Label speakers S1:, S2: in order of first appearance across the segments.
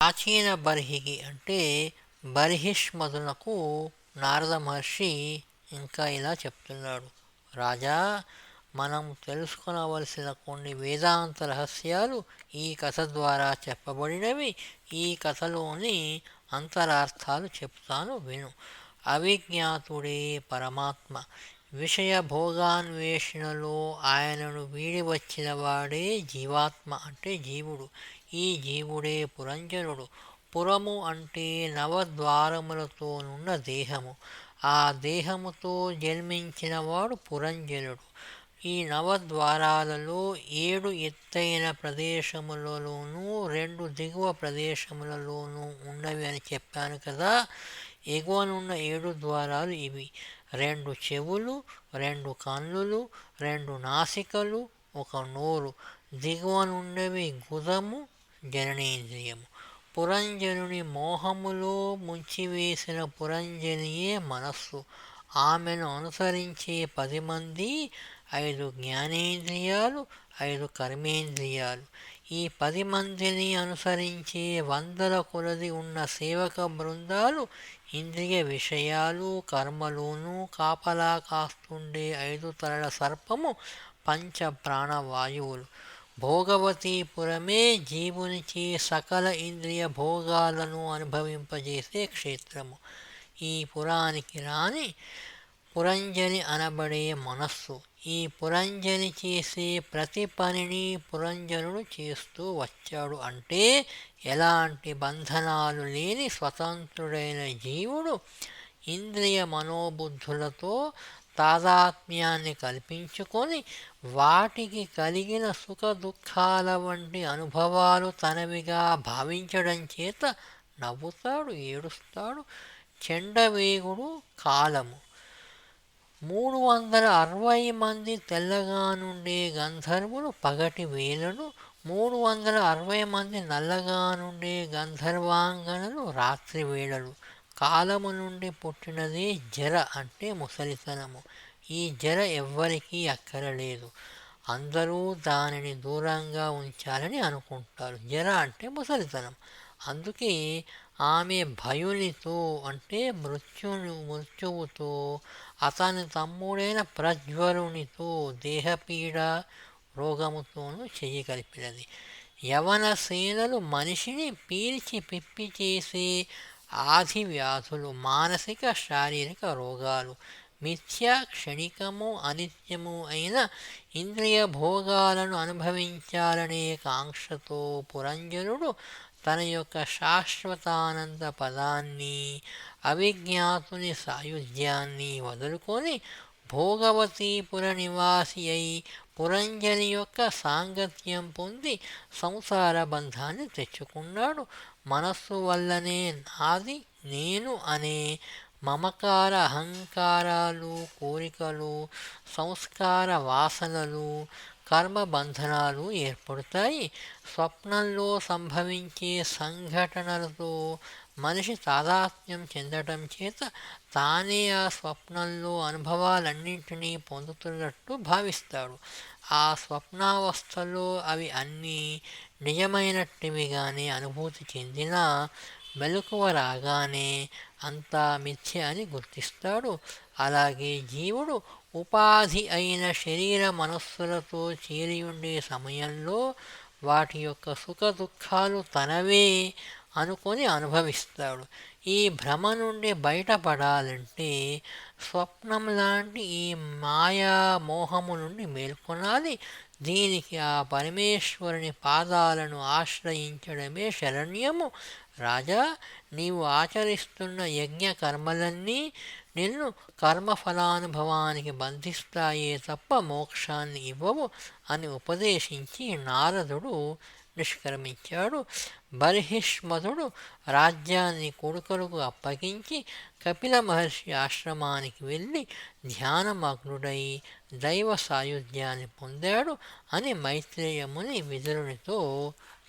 S1: ప్రాచీన బర్హికి అంటే బర్హిష్మతులకు నారద మహర్షి ఇంకా ఇలా చెప్తున్నాడు. రాజా మనం తెలుసుకునవలసిన కొన్ని వేదాంత రహస్యాలు ఈ కథ ద్వారా చెప్పబడినవి. ఈ కథలోని అంతరార్థాలు చెప్తాను విను. అవిజ్ఞాతుడే పరమాత్మ. విషయ భోగాన్వేషణలో ఆయనను వీడి వచ్చిన వాడే జీవాత్మ అంటే జీవుడు. ఈ జీవుడే పురంజనుడు. పురము అంటే నవద్వారములతోనున్న దేహము. ఆ దేహముతో జన్మించినవాడు పురంజనుడు. ఈ నవద్వారాలలో ఏడు ఎత్తైన ప్రదేశములలోనూ రెండు దిగువ ప్రదేశములలోనూ ఉన్నవి అని చెప్పాను కదా. ఎగువనున్న ఏడు ద్వారాలు ఇవి. రెండు చెవులు రెండు కన్నులు రెండు నాసికలు ఒక నోరు. దిగువనుండవి గుదము జననేంద్రియము పురంజనుని మోహములో ముంచివేసిన పురంజనియే మనస్సు. ఆమెను అనుసరించే పది మంది ఐదు జ్ఞానేంద్రియాలు ఐదు కర్మేంద్రియాలు. ఈ పది మందిని అనుసరించే వందల కొలది ఉన్న సేవక బృందాలు ఇంద్రియ విషయాలు కర్మలోనూ కాపలా కాస్తుండే ఐదు తరల సర్పము పంచ ప్రాణవాయువులు భోగవతీపురమే జీవునిచే సకల ఇంద్రియ భోగాలను అనుభవింపజేసే క్షేత్రము. ఈ పురానికి రాని పురంజని అనబడే మనస్సు. ఈ పురంజని చేసే ప్రతి పనిని పురంజనుడు చేస్తూ వచ్చాడు అంటే ఎలాంటి బంధనాలు లేని స్వతంత్రుడైన జీవుడు ఇంద్రియ మనోబుద్ధులతో తాదాత్మ్యాన్ని కల్పించుకొని వాటికి కలిగిన సుఖ దుఃఖాల వంటి అనుభవాలు తనవిగా భావించడం చేత నవ్వుతాడు ఏడుస్తాడు. చెండవేగుడు కాలము. మూడు వందల అరవై మంది తెల్లగా నుండే గంధర్వులు పగటి వేలను మూడు వందల అరవై మంది నల్లగా నుండే గంధర్వాంగనలు రాత్రి వేళలు. కాలము నుండి పుట్టినదే జర అంటే ముసలితనము. ఈ జర ఎవ్వరికీ అక్కరలేదు. అందరూ దానిని దూరంగా ఉంచాలని అనుకుంటారు. జర అంటే ముసలితనం. అందుకే ఆమె భయునితో అంటే మృత్యుని మృత్యువుతో అతని తమ్ముడైన ప్రజ్వరునితో దేహపీడ రోగముతోనూ చెయ్యి కలిపినది. యవన సేనలు మనిషిని పీల్చి పిప్పి చేసే ఆది వ్యాధులు మానసిక శారీరక రోగాలు మిథ్య క్షణికము అనిత్యము అయిన ఇంద్రియ భోగాలను అనుభవించాలనే కాంక్షతో పురంజనుడు తన యొక్క శాశ్వతానంద పదాన్ని అవిజ్ఞాతుని సాయుధ్యాన్ని వదులుకొని భోగవతీపుర నివాసి అయి పురంజలి యొక్క సాంగత్యం పొంది సంసార బంధాన్ని తెచ్చుకున్నాడు. మనస్సు వల్లనే నాది నేను అనే మమకార అహంకారాలు కోరికలు సంస్కార వాసనలు కర్మ బంధనాలు ఏర్పడతాయి. స్వప్నంలో సంభవించే సంఘటనలతో మనిషి తాదాత్మ్యం చెందటం చేత తానే ఆ స్వప్నంలో అనుభవాలన్నింటినీ పొందుతున్నట్టు భావిస్తాడు. ఆ స్వప్నావస్థలో అవి అన్నీ నిజమైనట్టువిగానే అనుభూతి చెందినా మెలకువ రాగానే అంతా మిథ్య అని గుర్తిస్తాడు. అలాగే జీవుడు ఉపాధి అయిన శరీర మనస్సులతో చేరి ఉండే సమయంలో వాటి యొక్క సుఖ దుఃఖాలు తనవే అనుకొని అనుభవిస్తాడు. ఈ భ్రమ నుండి బయటపడాలంటే స్వప్నం లాంటి ఈ మాయా మోహము నుండి మేల్కొనాలి. దీనికి ఆ పరమేశ్వరుని పాదాలను ఆశ్రయించడమే శరణ్యము. రాజా నీవు ఆచరిస్తున్న యజ్ఞ కర్మలన్నీ నిన్ను కర్మఫలానుభవానికి బంధిస్తాయే తప్ప మోక్షాన్ని ఇవ్వవు అని ఉపదేశించి నారదుడు నిష్క్రమించాడు. బర్హిష్మతుడు రాజ్యాన్ని కొడుకులకు అప్పగించి కపిల మహర్షి ఆశ్రమానికి వెళ్ళి ధ్యానమగ్నుడై దైవ సాయుధ్యాన్ని పొందాడు అని మైత్రేయముని విదురునితో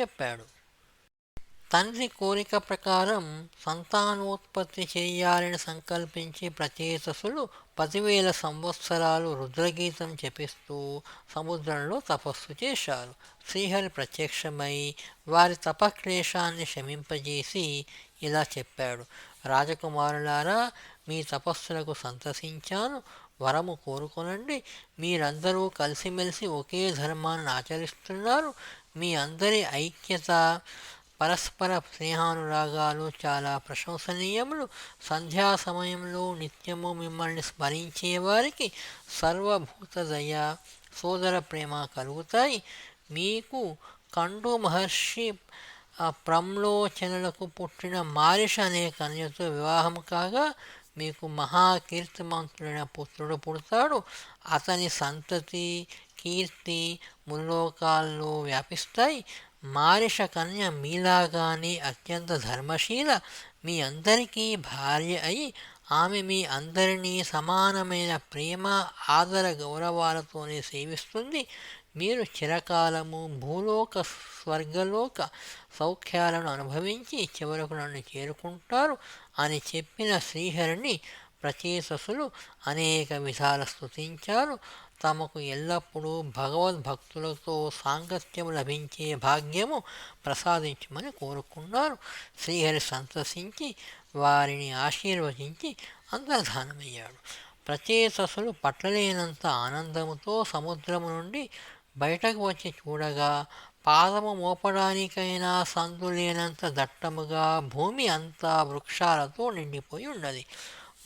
S1: చెప్పాడు. తండ్రి కోరిక ప్రకారం సంతానోత్పత్తి చేయాలని సంకల్పించి ప్రచేతసులు పదివేల సంవత్సరాలు రుద్రగీతం జపిస్తూ సముద్రంలో తపస్సు చేశారు. శ్రీహరి ప్రత్యక్షమై వారి తపక్లేశాన్ని శమింపజేసి ఇలా చెప్పాడు. రాజకుమారులారా మీ తపస్సులకు సంతసించాను. వరము కోరుకొనండి. మీరందరూ కలిసిమెలిసి ఒకే ధర్మాన్ని ఆచరిస్తున్నారు. మీ అందరి ఐక్యత పరస్పర స్నేహానురాగాలు చాలా ప్రశంసనీయములు. సంధ్యా సమయంలో నిత్యము మిమ్మల్ని స్మరించే వారికి సర్వభూత దయ సోదర ప్రేమ కలుగుతాయి. మీకు కండు మహర్షి ప్రమ్లోచనలకు పుట్టిన మారిష అనే కన్యతో వివాహం కాగా మీకు మహాకీర్తిమంతుడైన పుత్రుడు పుడతాడు. అతని సంతతి కీర్తి ముల్లోకాల్లో వ్యాపిస్తాయి. మారిష కన్య మీలాగానే అత్యంత ధర్మశీల మీ అందరికీ భార్య అయి ఆమె మీ అందరినీ సమానమైన ప్రేమ ఆదర గౌరవాలతోనే సేవిస్తుంది. మీరు చిరకాలము భూలోక స్వర్గలోక సౌఖ్యాలను అనుభవించి చివరకు నన్ను చేరుకుంటారు అని చెప్పిన శ్రీహరిని ప్రచేతసులు అనేక విధాల స్థుతించారు తమకు ఎల్లప్పుడూ భగవద్భక్తులతో సాంగత్యం లభించే భాగ్యము ప్రసాదించమని కోరుకున్నారు. శ్రీహరి సంతసించి వారిని ఆశీర్వదించి అంతర్ధానమయ్యాడు. ప్రచేతసులు పట్టలేనంత ఆనందముతో సముద్రము నుండి బయటకు వచ్చి చూడగా పాదము మోపడానికైనా సందు లేనంత దట్టముగా భూమి అంతా వృక్షాలతో నిండిపోయి ఉన్నది.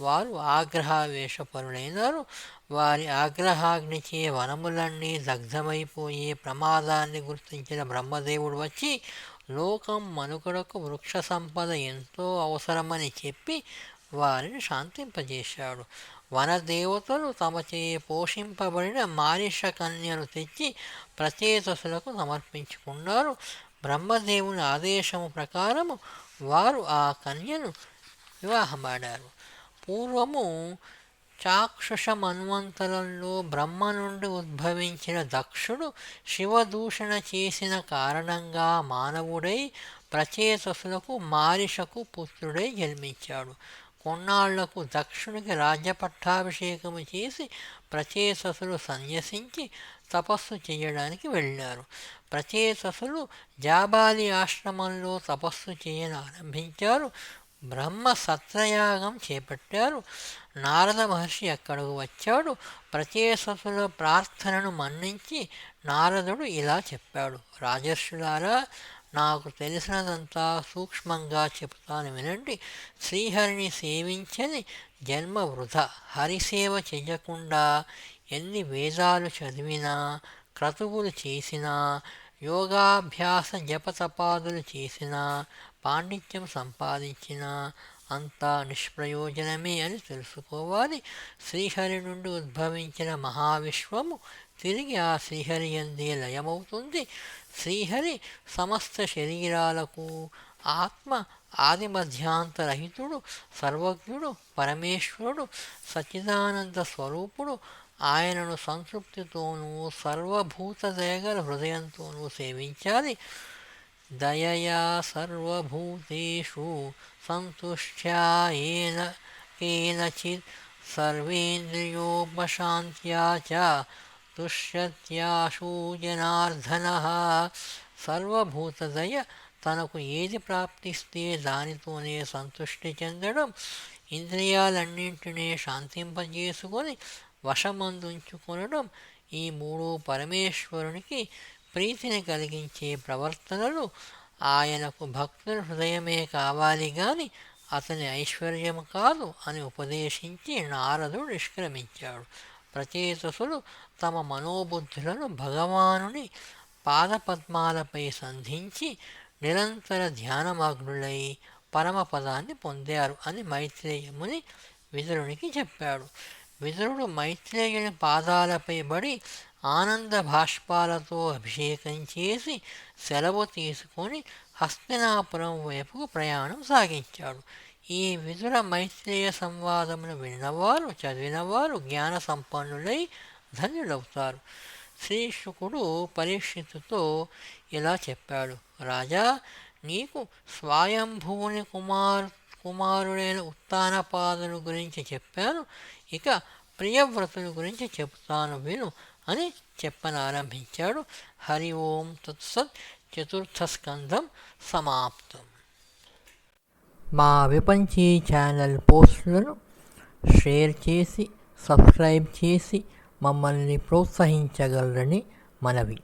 S1: వారు ఆగ్రహావేశపరులైనారు. వారి ఆగ్రహాగ్నిచే వనములన్నీ దగ్ధమైపోయే ప్రమాదాన్ని గుర్తించిన బ్రహ్మదేవుడు వచ్చి లోకం మనుగడకు వృక్ష సంపద ఎంతో అవసరమని చెప్పి వారిని శాంతింపజేశాడు. వనదేవతలు తమచే పోషింపబడిన మారిష కన్యను తెచ్చి ప్రచేతసులకు సమర్పించుకున్నారు. బ్రహ్మదేవుని ఆదేశము ప్రకారము వారు ఆ కన్యను వివాహమాడారు. పూర్వము చాక్షుష మన్వంతరంలో బ్రహ్మ నుండి ఉద్భవించిన దక్షుడు శివదూషణ చేసిన కారణంగా మానవుడై ప్రచేతసులకు మారిషకు పుత్రుడై జన్మించాడు. కొన్నాళ్ళకు దక్షునికి రాజ్యపట్టాభిషేకము చేసి ప్రచేతసులు సన్యసించి తపస్సు చేయడానికి వెళ్ళారు. ప్రచేతసులు జాబాలి ఆశ్రమంలో తపస్సు చేయని ఆరంభించారు. బ్రహ్మ సత్రయాగం చేపట్టారు. నారద మహర్షి అక్కడకు వచ్చాడు. ప్రచేతసుల ప్రార్థనను మన్నించి నారదుడు ఇలా చెప్పాడు. రాజర్షులారా నాకు తెలిసినదంతా సూక్ష్మంగా చెప్తాను వినండి. శ్రీహరిని సేవించని జన్మ వృధ. హరిసేవ చెయ్యకుండా ఎన్ని వేదాలు చదివినా క్రతువులు చేసినా యోగాభ్యాస జపతపాదులు చేసినా పాండిత్యం సంపాదించినా అంతా నిష్ప్రయోజనమే అని తెలుసుకోవాలి. శ్రీహరి నుండి ఉద్భవించిన మహావిశ్వము తిరిగి ఆ శ్రీహరి ఎందే లయమవుతుంది. శ్రీహరి సమస్త శరీరాలకు ఆత్మ ఆది మధ్యాంతరహితుడు సర్వజ్ఞుడు పరమేశ్వరుడు సచ్చిదానంద స్వరూపుడు ఆయనను సంతృప్తితోనూ సర్వభూత దయగల హృదయంతోనూ సేవించాలి. దయయా సర్వభూతేషు సంతుష్ట్యా ఏన కేనచిత్ సర్వేంద్రియోపశాంత్యా చ తుష్యత్యాశూ జనార్దన. సర్వభూతదయ తనకు ఏది ప్రాప్తిస్తే దానితోనే సంతృష్టి చెందడం ఇంద్రియాలన్నింటినీ శాంతింపజేసుకొని వశమందుంచుకొనడం ఈ మూడు పరమేశ్వరునికి ప్రీతిని కలిగించే ప్రవర్తనలు ఆయనకు భక్తుల హృదయమే కావాలి గాని అతని ఐశ్వర్యం కాదు అని ఉపదేశించి నారదుడు నిష్క్రమించాడు. ప్రచేతసులు తమ మనోబుద్ధులను భగవానుని పాదపద్మాలపై సంధించి నిరంతర ధ్యానమగ్నులై పరమపదాన్ని పొందారు అని మైత్రేయముని విదురునికి చెప్పాడు. విదురుడు మైత్రేయుని పాదాలపై బడి ఆనంద భాష్పాలతో అభిషేకం చేసి సెలవు తీసుకొని హస్తినాపురం వైపుకు ప్రయాణం సాగించాడు. ఈ విదుర మైత్రేయ సంవాదమును విన్నవారు చదివినవారు జ్ఞాన సంపన్నులై ధన్యులవుతారు. శ్రీ శుకుడు పరీక్షితుతో ఇలా చెప్పాడు. రాజా నీకు స్వయంభూని కుమారు కుమారుడైన ఉత్తానపాదుని గురించి చెప్పాను. ఇక ప్రియవ్రతుని గురించి చెప్తాను విను అని చెప్పనారంభించాడు. హరి ఓం తత్సత్. చతుర్థ స్కంధం సమాప్తం. మా విపంచీ ఛానల్ పోస్టులను షేర్ చేసి సబ్స్క్రైబ్ చేసి మమ్మల్ని ప్రోత్సహించగలరని మనవి.